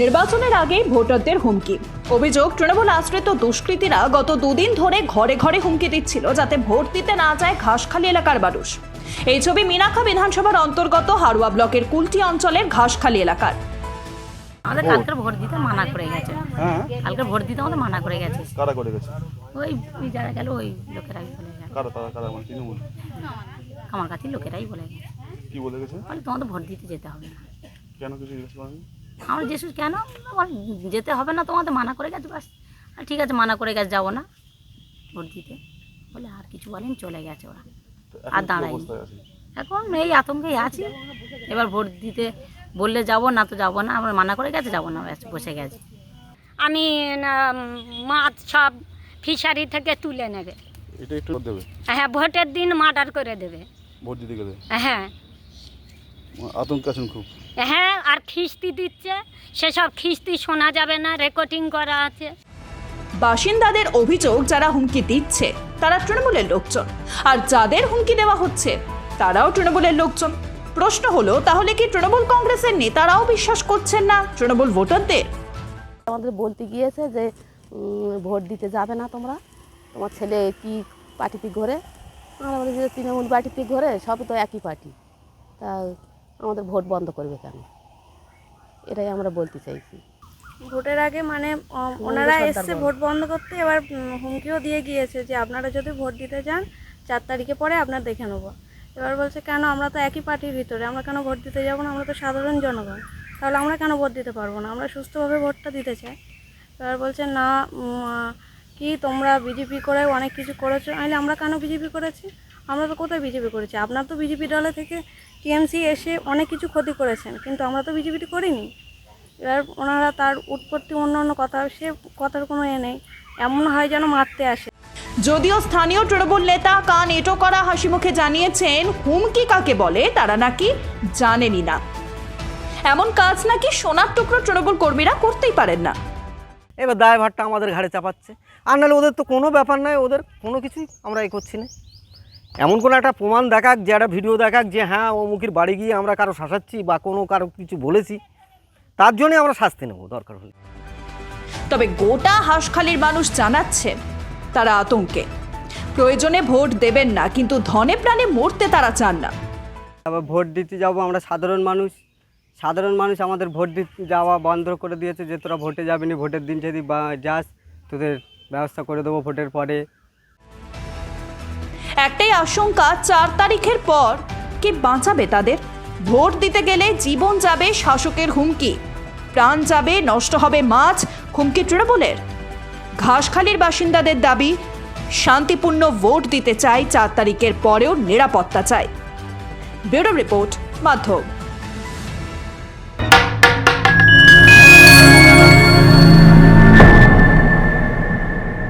নির্বাচনের আগে ভোটারদের হুমকি। অভিযোগ তৃণমূল আশ্রিত দুষ্কৃতীরা গত দুদিন ধরে ঘরে ঘরে হুমকি দিচ্ছিল যাতে ভোট দিতে না যায় ঘাসখালি এলাকার মানুষ। এই ছবি মিনাখা বিধানসভার অন্তর্গত হারুয়া ব্লকের কুলটি অঞ্চলের ঘাসখালি এলাকার। আমাদের কালকে ভোট দিতে মানা করে গেছে। হ্যাঁ। কালকে ভোট দিতে আমাদের মানা করে গেছে। কারা করে গেছে? ওই ওই যারা গেল ওই লোকেরাই বলে গেছে কারা তারা কারা মানে তৃণমূল? আমার কাছে লোকেরাই বলে গেছে। কি বলে গেছে? বলে তোমাদের ভোট দিতে যেতে হবে না। কেন কিছু জিজ্ঞেস করেনি? আমরা যেসু কেন? বলে, যেতে হবে না তোমাদের মানা করে গেছে বাস। আর ঠিক আছে মানা করে গেছে যাব না। ভোট দিতে। বলে আর কিছু বলেন চলে গেছে ওরা। আর দাঁড়ায়নি। এখন এই আতঙ্কেই আছি। এবার ভোট দিতে বললে যাব না তো যাব না আমরা মানা করে গেছে যাব না ব্যাস বসে গেছে। আমি না, মাছ সব ফিশারি থেকে তুলে নেবে। এটা একটু দেবে? হ্যাঁ ভোটের দিন মার্ডার করে দেবে। ভোট দিতে গেলে? হ্যাঁ। আতঙ্ক আছেন খুব? হ্যাঁ আর খিস্তি দিচ্ছে। সেসব খিস্তি শোনা যাবে না রেকর্ডিং করা আছে। বাসিন্দাদের অভিযোগ যারা হুমকি দিচ্ছে তারা তৃণমূলের লোকজন। আর যাদের হুমকি দেওয়া হচ্ছে তারাও তৃণমূলের লোকজন। প্রশ্ন হলো তাহলে কি তৃণমূল কংগ্রেসের নেতারাও বিশ্বাস করছেন না তৃণমূল ভোটারদের? আমাদের বলতে গিয়েছে যে ভোট দিতে যাবে না তোমরা। তোমার ছেলে কি পার্টিতে ঘরে? আমরা বলি যে তৃণমূল পার্টিতে ঘরে সব তো একই পার্টি। তা আমাদের ভোট বন্ধ করবে কেন? এটাই আমরা বলতে চাইছি। ভোটের আগে মানে ওনারা এসছে ভোট বন্ধ করতে এবার হুমকিও দিয়ে গিয়েছে যে আপনারা যদি ভোট দিতে যান চার তারিখে পরে আপনার দেখে নেব। এবার বলছে কেন আমরা তো একই পার্টির ভিতরে আমরা কেন ভোট দিতে যাব না? আমরা তো সাধারণ জনগণ। তাহলে আমরা কেন ভোট দিতে পারব না? আমরা সুস্থভাবে ভোটটা দিতে চাই। এবার বলছে না কি তোমরা বিজেপি করে অনেক কিছু করেছ? তাহলে আমরা কেন বিজেপি করেছি? আমরা তো কোথায় বিজেপি করেছি? আপনার তো বিজেপি দলে থেকে টিএমসি এসে অনেক কিছু ক্ষতি করেছেন কিন্তু আমরা তো বিজেপিটি করিনি। এবার ওনারা তার উৎপত্তি অন্য অন্য কথা সে কথার কোনো এ নেই। এমন হয় যেন মারতে আসে। যদিও স্থানীয় তৃণমূল নেতা কান এটো করা হাসি মুখে জানিয়েছেন হুমকি কাকে বলে তারা নাকি জানেনই না। এমন কাজ নাকি সোনার টুকরো তৃণমূল কর্মীরা করতেই পারেন না। এবার দায়ভারটা আমাদের ঘাড়ে চাপাচ্ছে। আর নাহলে ওদের তো কোনো ব্যাপার নয় ওদের কোনো কিছুই আমরা এ করছি না। এমন কোনো একটা প্রমাণ দেখাক যে একটা ভিডিও দেখাক যে হ্যাঁ অমুকের বাড়ি গিয়ে আমরা কারও শাসাচ্ছি বা কোনো কারও কিছু বলেছি। তার জন্যই আমরা শাস্তি নেব দরকার হলে। তবে গোটা হাঁসখালির মানুষ জানাচ্ছে তারা আতঙ্কে। প্রয়োজনে ভোট দেবেন না কিন্তু ধনে প্রাণে মরতে তারা চান না। আবার ভোট দিতে যাব আমরা সাধারণ মানুষ। সাধারণ মানুষ আমাদের ভোট দিতে যাওয়া বন্ধ করে দিয়েছে যে তোরা ভোটে যাবি না ভোটের দিন যদি বা যাস তোদের ব্যবস্থা করে দেবো ভোটের পরে। একটাই আশঙ্কা, চার তারিখের পর। কে বাঁচাবে তাদের? ভোট দিতে গেলে জীবন যাবে শাসকের হুমকি। প্রাণ যাবে, নষ্ট হবে মাছ, হুমকি তৃণমূলের। ঘাসখালির বাসিন্দাদের দাবি, শান্তিপূর্ণ ভোট দিতে চাই চার তারিখের পরেও নিরাপত্তা চাই। ব্যুরো রিপোর্ট, মাধ্যম।